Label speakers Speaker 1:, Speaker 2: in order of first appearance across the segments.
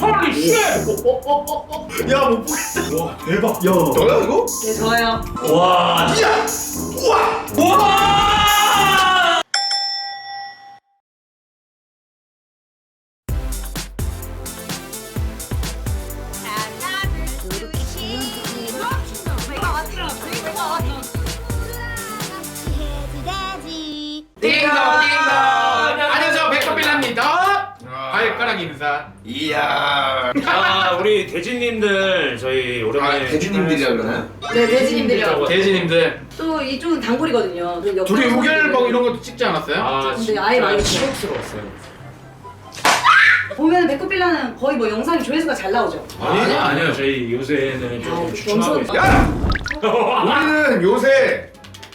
Speaker 1: 헐리 쉣!
Speaker 2: 야못 보겠다.
Speaker 1: 와 대박
Speaker 2: 야 너야 이거?
Speaker 3: 네 저요.
Speaker 1: 와
Speaker 2: 야 우와.
Speaker 1: 와
Speaker 4: 띵동 발가락 인사
Speaker 2: 이야.
Speaker 1: 아 우리 대진님들 저희 오랜만에
Speaker 2: 아 대주님들이라 그러나?
Speaker 3: 네 돼지님들이요.
Speaker 4: 대지님들
Speaker 3: 또 이쪽은 단골이거든요. 그 옆에
Speaker 4: 둘이. 우결먹 이런 것도 찍지 않았어요?
Speaker 1: 아
Speaker 3: 근데
Speaker 1: 진짜
Speaker 3: 아예 많이
Speaker 1: 치욕스러웠어요
Speaker 3: 보면 백구빌라는 거의 뭐 영상이 조회수가 잘 나오죠.
Speaker 1: 아니요 아니요 저희 요새는 조금
Speaker 3: 아, 영상-
Speaker 1: 있어요
Speaker 2: 야 우리는 요새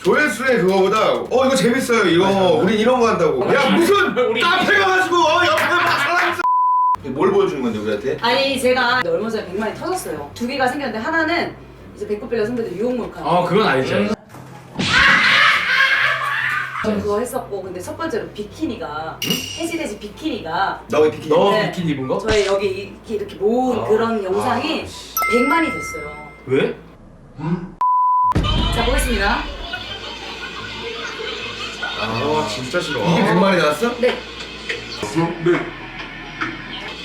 Speaker 2: 조회수의 그거보다 어 이거 재밌어요 이거 우린 이런 거 한다고. 야 무슨
Speaker 1: 우리-
Speaker 2: 카페 가가지고 어, 옆에 막 사람 있어. 뭘 보여주는 건데 우리한테?
Speaker 3: 아니 제가 얼마 전에 100만이 터졌어요. 두 개가 생겼는데 하나는 이제 백구빌라 선배들 유혹 몰카.
Speaker 4: 어 그건 알죠
Speaker 3: 저 그거 했었고 근데 첫 번째로 비키니가 해지돼지 비키니가
Speaker 2: 너왜 비키니?
Speaker 4: 너
Speaker 3: 네.
Speaker 4: 비키니 입은 거?
Speaker 3: 저의 여기 이렇게, 이렇게 모은
Speaker 1: 아.
Speaker 3: 그런 영상이 100만이 됐어요.
Speaker 4: 왜?
Speaker 3: 자 보겠습니다.
Speaker 1: 아 진짜 싫어
Speaker 2: 이게 100만이 나왔어?
Speaker 3: 네.
Speaker 1: 야,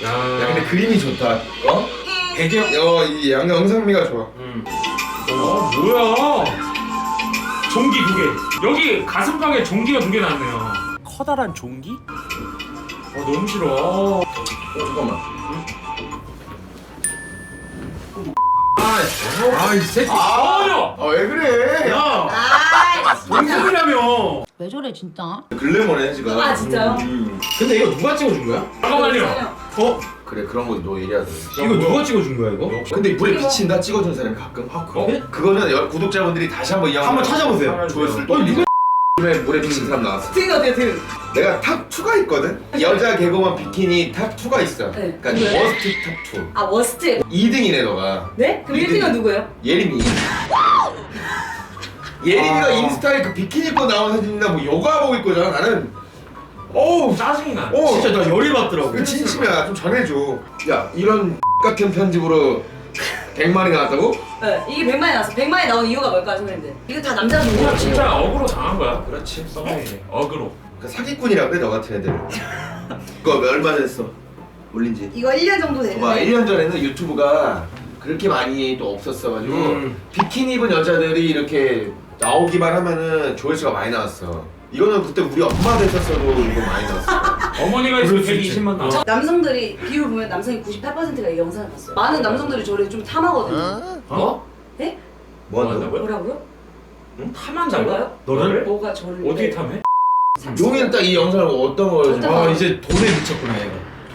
Speaker 2: 야 근데 그림이 좋다. 어?
Speaker 4: 배경
Speaker 2: 어이 영상미가 좋아.
Speaker 1: 음. 어 뭐야 종기 두 개 여기 가슴방에 종기가 두개 나왔네요
Speaker 5: 커다란 종기?
Speaker 1: 어 너무 싫어 어.
Speaker 2: 어 잠깐만.
Speaker 4: 아이 새끼
Speaker 1: 전혀
Speaker 2: 아왜 그래?
Speaker 4: 야
Speaker 3: 아
Speaker 4: 동생이라며
Speaker 6: 왜 저래 진짜?
Speaker 2: 글래머네 지금.
Speaker 3: 아, 진짜요?
Speaker 2: 음.
Speaker 4: 근데 이거 누가 찍어준 거야?
Speaker 1: 잠깐만요
Speaker 4: 어?
Speaker 2: 그래 그런 거 너 얘기하자.
Speaker 4: 이거 누가 찍어준 거야 이거?
Speaker 2: 근데 물에 비친다 찍어준 사람이 가끔 아 그래? 그거는 여- 구독자분들이 다시 한번 이 영상
Speaker 4: 한번 찾아보세요
Speaker 2: 조회수를 어또
Speaker 4: 누가
Speaker 2: 물에 물에 비친 사람 나왔어.
Speaker 3: 등이 어때요 등?
Speaker 2: 내가 탑 2가 있거든. 여자 개그맨 비키니 탑 2가 있어.
Speaker 3: 네.
Speaker 2: 그러니까
Speaker 3: 누구예요?
Speaker 2: 워스트 탑 2.
Speaker 3: 아 워스트.
Speaker 2: 2등이네 너가.
Speaker 3: 네? 그럼
Speaker 2: 이등.
Speaker 3: 1등은 누구예요?
Speaker 2: 예림이. 예림이가
Speaker 4: 아.
Speaker 2: 인스타에 그 비키니 입고 나온 사진이나 뭐 요가하고 있고 잖아 나는 어우.
Speaker 1: 짜증이 나.
Speaker 2: 어
Speaker 4: 진짜 나 열이 받더라고.
Speaker 2: 그 진심이야. 좀 전해줘. 야 이런 같은 편집으로 100만이 나왔다고?
Speaker 3: 네. 이게 100만이 나왔어. 100만이 나온 이유가 뭘까요 선생님들? 이거 다 남자분들.
Speaker 1: 이거 진짜 어그로 당한 거야?
Speaker 2: 그렇지.
Speaker 1: 써먹이네. 어그로.
Speaker 2: 그 사기꾼이라 그래 너 같은 애들. 그거 얼마 됐어? 올린 지?
Speaker 3: 이거 1년 정도
Speaker 2: 봐봐
Speaker 3: 됐는데.
Speaker 2: 1년 전에는 유튜브가 그렇게 많이 또 없었어가지고
Speaker 4: 음.
Speaker 2: 비키니 입은 여자들이 이렇게 나오기만 하면은 조회수가 많이 나왔어 이거는 그때 우리 엄마도 했었어도 이거 많이 나왔어
Speaker 1: 어머니가 있으면 120만 나와
Speaker 3: 저 남성들이 비율 보면 남성이 98%가 이 영상을 봤어요. 많은 남성들이 저를 좀 탐하거든요.
Speaker 1: 어?
Speaker 3: 네?
Speaker 2: 뭐 한다고?
Speaker 1: 한다고요?
Speaker 3: 뭐라고요?
Speaker 1: 탐한다고요?
Speaker 3: 저가요?
Speaker 1: 너를?
Speaker 3: 뭐가 저를
Speaker 1: 어디
Speaker 3: 네.
Speaker 1: 탐해?
Speaker 2: 용이는 딱이 영상을 어떤 걸
Speaker 3: 어떤
Speaker 4: 아
Speaker 3: 거?
Speaker 4: 이제 돈에 미쳤구나 얘가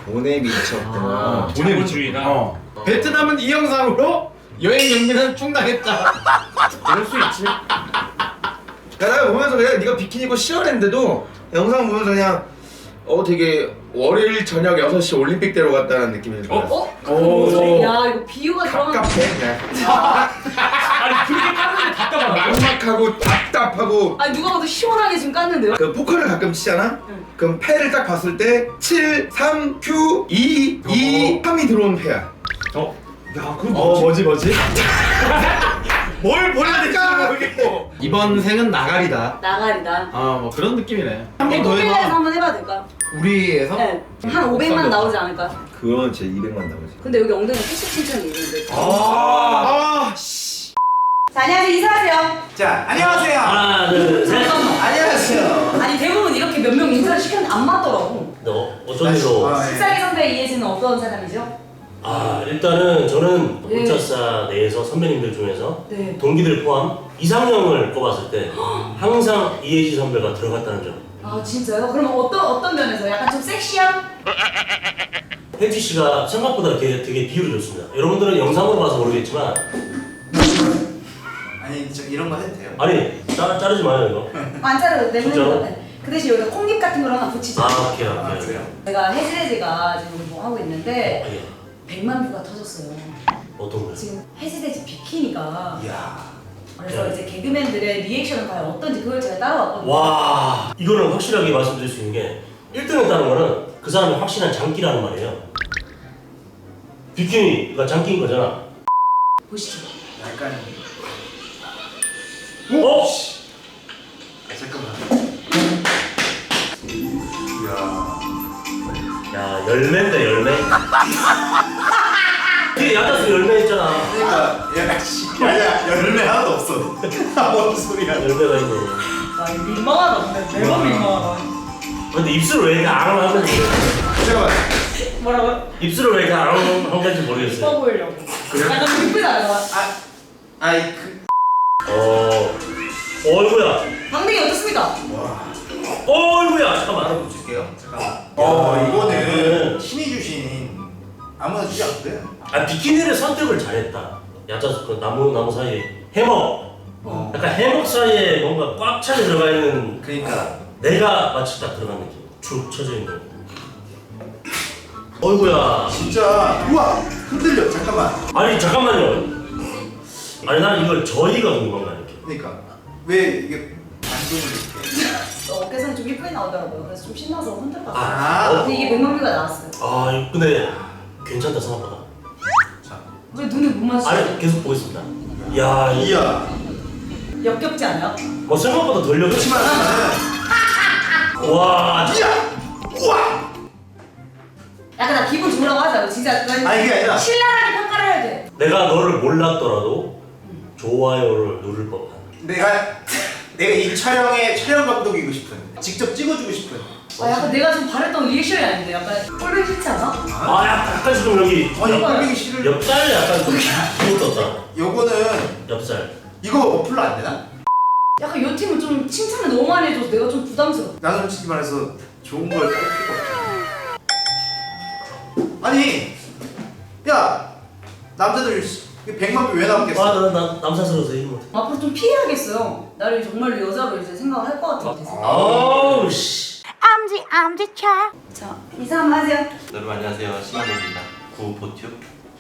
Speaker 2: 돈에 미쳤구나
Speaker 4: 아,
Speaker 1: 돈에 미쳤구나.
Speaker 4: 어. 베트남은 이 영상으로 여행 경비는 충당했다
Speaker 1: 그럴 수 있지
Speaker 2: 그러니까 보면서 그냥 네가 비키니 입고 시원했는데도 영상 보면서 그냥 어 되게 월요일 저녁 6시 올림픽대로 갔다는 느낌이 들어
Speaker 1: 어?
Speaker 3: 어?
Speaker 4: 오.
Speaker 3: 야 이거 비유가
Speaker 2: 갑갑해 그냥
Speaker 1: 아니 그렇게 깠는데 답답하다
Speaker 2: 막막하고 답답하고
Speaker 3: 아니 누가 봐도 시원하게 지금 깠는데요?
Speaker 2: 그 포커를 가끔 치잖아?
Speaker 3: 응.
Speaker 2: 그럼 패를 딱 봤을 때 7, 3, Q, 2, 2, 3이 들어온 패야
Speaker 1: 어?
Speaker 4: 야 그거 어 뭐지 뭐지? 뭘 보내야 될지 모르겠고 이번 생은 나가리다
Speaker 3: 나가리다.
Speaker 4: 아 뭐 그런 느낌이네 한 번 더 해봐
Speaker 3: 한번 해봐도 될까?
Speaker 4: 우리에서?
Speaker 3: 네. 한 500만 나오지 않을까?
Speaker 2: 그건 진짜 200만 나오지
Speaker 3: 근데 여기 엉덩이 패션 칭찬이 있는데.
Speaker 4: 아, 아 씨.
Speaker 3: 자, 안녕하세요. 인사하세요.
Speaker 5: 자, 안녕하세요.
Speaker 1: 하나 둘셋
Speaker 5: 안녕하세요.
Speaker 3: 아니 대부분 이렇게 몇 명 인사를 시켰는데 안 맞더라고.
Speaker 7: 너 어쩐 일로?
Speaker 5: 아, 예.
Speaker 3: 식사기 선배 이해진은 어떤 사람이죠?
Speaker 7: 아 일단은 저는
Speaker 3: 예.
Speaker 7: 울차사 내에서 선배님들 중에서
Speaker 3: 네.
Speaker 7: 동기들 포함 이상형을 꼽았을 때 항상 이혜지 선배가 들어갔다는 점.
Speaker 3: 아 진짜요? 그럼 어떤 어떤 면에서 약간 좀 섹시한?
Speaker 7: 혜지 씨가 생각보다 되게, 되게 비율이 좋습니다. 여러분들은 영상으로 봐서 모르겠지만
Speaker 5: 아니, 저 이런 거 해도 돼요?
Speaker 7: 아니 자, 자르지 마요 이거.
Speaker 3: 안 자르도 되는
Speaker 7: 진짜로?
Speaker 3: 거. 그 대신 여기다 콩잎 같은 걸 하나 붙이자.
Speaker 7: 아 오케이
Speaker 5: 아,
Speaker 7: 오케이.
Speaker 5: 그래요?
Speaker 3: 제가 해지돼지가 지금 뭐 하고 있는데
Speaker 7: 아, 예.
Speaker 3: 100만 뷰가 터졌어요.
Speaker 7: 어떤 거요?
Speaker 3: 지금 해지돼지 비키니가
Speaker 5: 이야.
Speaker 3: 그래서
Speaker 7: 네.
Speaker 3: 이제 개그맨들의 리액션은 과연 어떤지 그걸 제가 따라왔거든요.
Speaker 7: 와 이거는 확실하게 말씀드릴 수 있는 게 1등 했다는 거는 그 사람이 확실한 장기라는 말이에요. 비키니가 잠긴 거잖아.
Speaker 3: 보시죠.
Speaker 5: 약간
Speaker 7: 어?
Speaker 5: 아, 잠깐만.
Speaker 7: 야 열매인데 열매. 뒤에 얕아서 열매 있잖아.
Speaker 5: 그러니까 야, 씨, 야야 열매 하나도 없어. 뭔 소리야?
Speaker 7: 열매가 있네.
Speaker 3: 아 이거 민망하다 근데 민망하다.
Speaker 7: 근데 입술을 왜 이렇게 아롱하는지
Speaker 5: 잠깐만.
Speaker 3: 뭐라고요?
Speaker 7: 입술을 왜 이렇게 아롱한 건지
Speaker 3: 이뻐
Speaker 7: 모르겠어요.
Speaker 3: 보이려고. 약간 이쁘지 않아요?
Speaker 5: 아, 아이 그.
Speaker 7: 어. 어이구야.
Speaker 3: 방댕이 어떻습니까?
Speaker 7: 어이구야. 잠깐만.
Speaker 5: 줄게요. 잠깐만. 어 이거는 신이 주신 아무나 주지 돼요.
Speaker 7: 아 비키니를 선택을 잘했다. 얕아서 그 나무 나무 사이에 해먹.
Speaker 5: 어.
Speaker 7: 약간 해먹 사이에 뭔가 꽉 차게 들어가 있는
Speaker 5: 그러니까
Speaker 7: 내가 마치 딱 들어간 느낌. 축 처져 있는. 어이구야.
Speaker 5: 진짜 우와 흔들려. 잠깐만.
Speaker 7: 아니 잠깐만요. 아니 난 이걸 저희가 궁금한 거야 이렇게.
Speaker 5: 그러니까 왜 이게 반동을 이렇게?
Speaker 3: 어, 어깨선이 좀 이쁘게 나오더라고요. 그래서 좀 신나서 흔들었어요.
Speaker 5: 아.
Speaker 3: 근데 이게 백만뷰가 나왔어요.
Speaker 7: 아 근데 괜찮다 생각보다.
Speaker 5: 자.
Speaker 3: 왜 눈을 못
Speaker 7: 아니
Speaker 3: 맞추죠?
Speaker 7: 계속 보겠습니다. 야 이.
Speaker 5: 이야.
Speaker 3: 역겹지 않아요?
Speaker 7: 뭐 생각보다 덜 려.
Speaker 5: 그렇지만
Speaker 7: 와.
Speaker 5: 이야. 우와.
Speaker 3: 약간 나 기분 좋으라고 하자. 진짜 난
Speaker 5: 아니 그게 아니라
Speaker 3: 신랄하게 평가를 해야 돼.
Speaker 7: 내가 너를 몰랐더라도 좋아요를 누를 법한.
Speaker 5: 내가 내가 이 촬영의 촬영 감독이고 싶은 직접 찍어주고 싶은
Speaker 3: 아 약간 내가 좀 바랬던 리액션이 아닌데 약간 꼴보기 싫지 않아?
Speaker 7: 아 약간 지금 여기
Speaker 5: 아니 꼴보기 싫을
Speaker 7: 옆살 약간 좀 떴다.
Speaker 5: 요거는
Speaker 7: 옆살.
Speaker 5: 이거 어플로 안 되나?
Speaker 3: 약간 요 팀은 좀 칭찬을 너무 많이 해줘서 내가 좀 부담스러워.
Speaker 5: 나는 솔직히 말해서 좋은 걸 아니 야 남자들 백만 뷰왜 나오겠어
Speaker 7: 아나 남사스러워서 힘 못해.
Speaker 3: 앞으로 좀 피해야겠어요. 나를 정말로 여자로 이제 생각을 할 것 같아.
Speaker 7: 아우 씨.
Speaker 6: 엄지 엄지차
Speaker 3: 자 인사 한번 하세요.
Speaker 8: 여러분 안녕하세요 심한호입니다 구보튜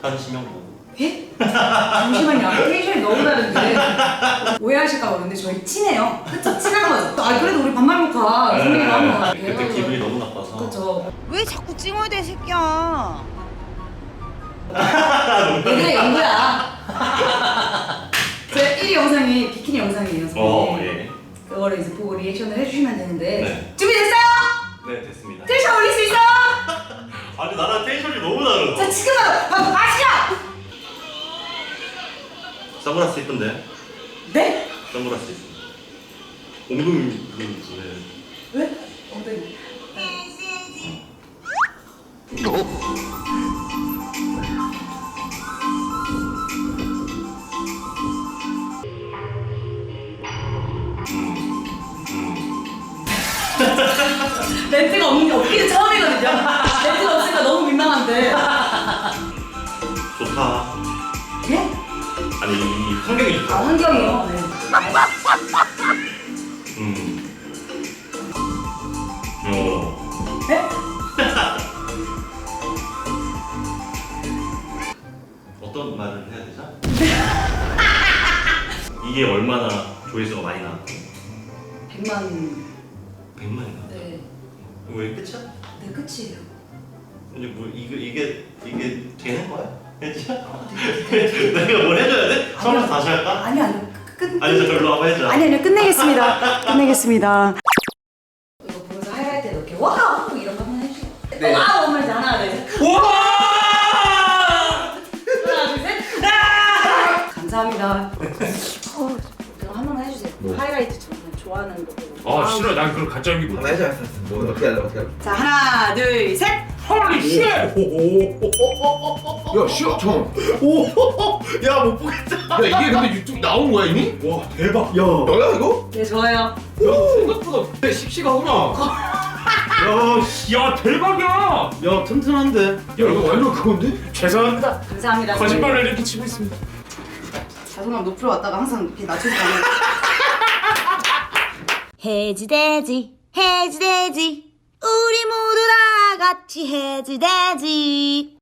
Speaker 8: 현심영구
Speaker 3: 예? 잠시만요. 텐션이 너무 다른데 오해하실까 봐 근데 저희 친해요. 그쵸? 친한 거죠? 아 그래도 우리 반말 녹화 선배님 한번
Speaker 8: 네, 그때 기분이 너무 나빠서
Speaker 3: 그쵸.
Speaker 6: 왜 자꾸 돼 새끼야
Speaker 3: 얘들의 연구야. 제 1위 영상이 비키니 영상이에요.
Speaker 8: 어, 예.
Speaker 3: 그거를 이제 보고 리액션을 해주시면 되는데
Speaker 8: 네.
Speaker 3: 준비됐어요?
Speaker 8: 네 됐습니다
Speaker 3: 텐션 올릴 수 있어요?
Speaker 8: 아니 나랑 텐션이 너무 다르다
Speaker 3: 자 지금 바로 마시죠!
Speaker 8: 선글라스 예쁜데?
Speaker 3: 네?
Speaker 8: 선글라스 있습니다 엉덩이 그 네.
Speaker 3: 왜? 엉덩이. 멘트가 없는 게 없기는 처음이거든요. 멘트가 없으니까 너무 민망한데.
Speaker 8: 좋다
Speaker 3: 예?
Speaker 8: 아니 이 환경이
Speaker 3: 아
Speaker 8: 좋다
Speaker 3: 환경이요. 네.
Speaker 8: 음. 어.
Speaker 3: 네?
Speaker 8: 어떤 말을 해야 되죠? 이게 얼마나 조회수가 많이 나왔고
Speaker 3: 100만.
Speaker 8: 100만인가?
Speaker 3: 네.
Speaker 8: 왜 끝이야?
Speaker 3: 네 끝이에요.
Speaker 8: 이제 뭐 이게 이게 이게 되는 거야? 해지야? 내가 뭘 해줘야 돼? 처음부터 다시 할까?
Speaker 3: 아니 아니 끝.
Speaker 8: 아니 저 절로 와봐 해줘
Speaker 3: 아니 아니요 끝내겠습니다. 끝내겠습니다. 아
Speaker 1: 싫어 난 그런 가짜 연기 못해
Speaker 2: 해줘 뭐 어떻게 할래 어떻게 할래
Speaker 3: 자 하나 둘 셋.
Speaker 1: 헐리 쉣!
Speaker 2: 야 쉬어 좀
Speaker 4: 야못 보겠다
Speaker 2: 야 이게 근데 유튜브 나온 거야 이미?
Speaker 4: 와 대박 야
Speaker 2: 너야 이거?
Speaker 3: 네 좋아요.
Speaker 1: 생각보다 씩씩하구나
Speaker 4: 야,
Speaker 1: 야 대박이야
Speaker 4: 야 튼튼한데
Speaker 2: 야 이거 완전 그건데?
Speaker 1: 죄송합니다
Speaker 3: 감사합니다.
Speaker 1: 거짓말을 이렇게 치고 있습니다
Speaker 3: 자존감 높여 왔다가 항상 이렇게 낮춰서 가는.
Speaker 6: 해지돼지 해지돼지. 우리 모두 다 같이 해지돼지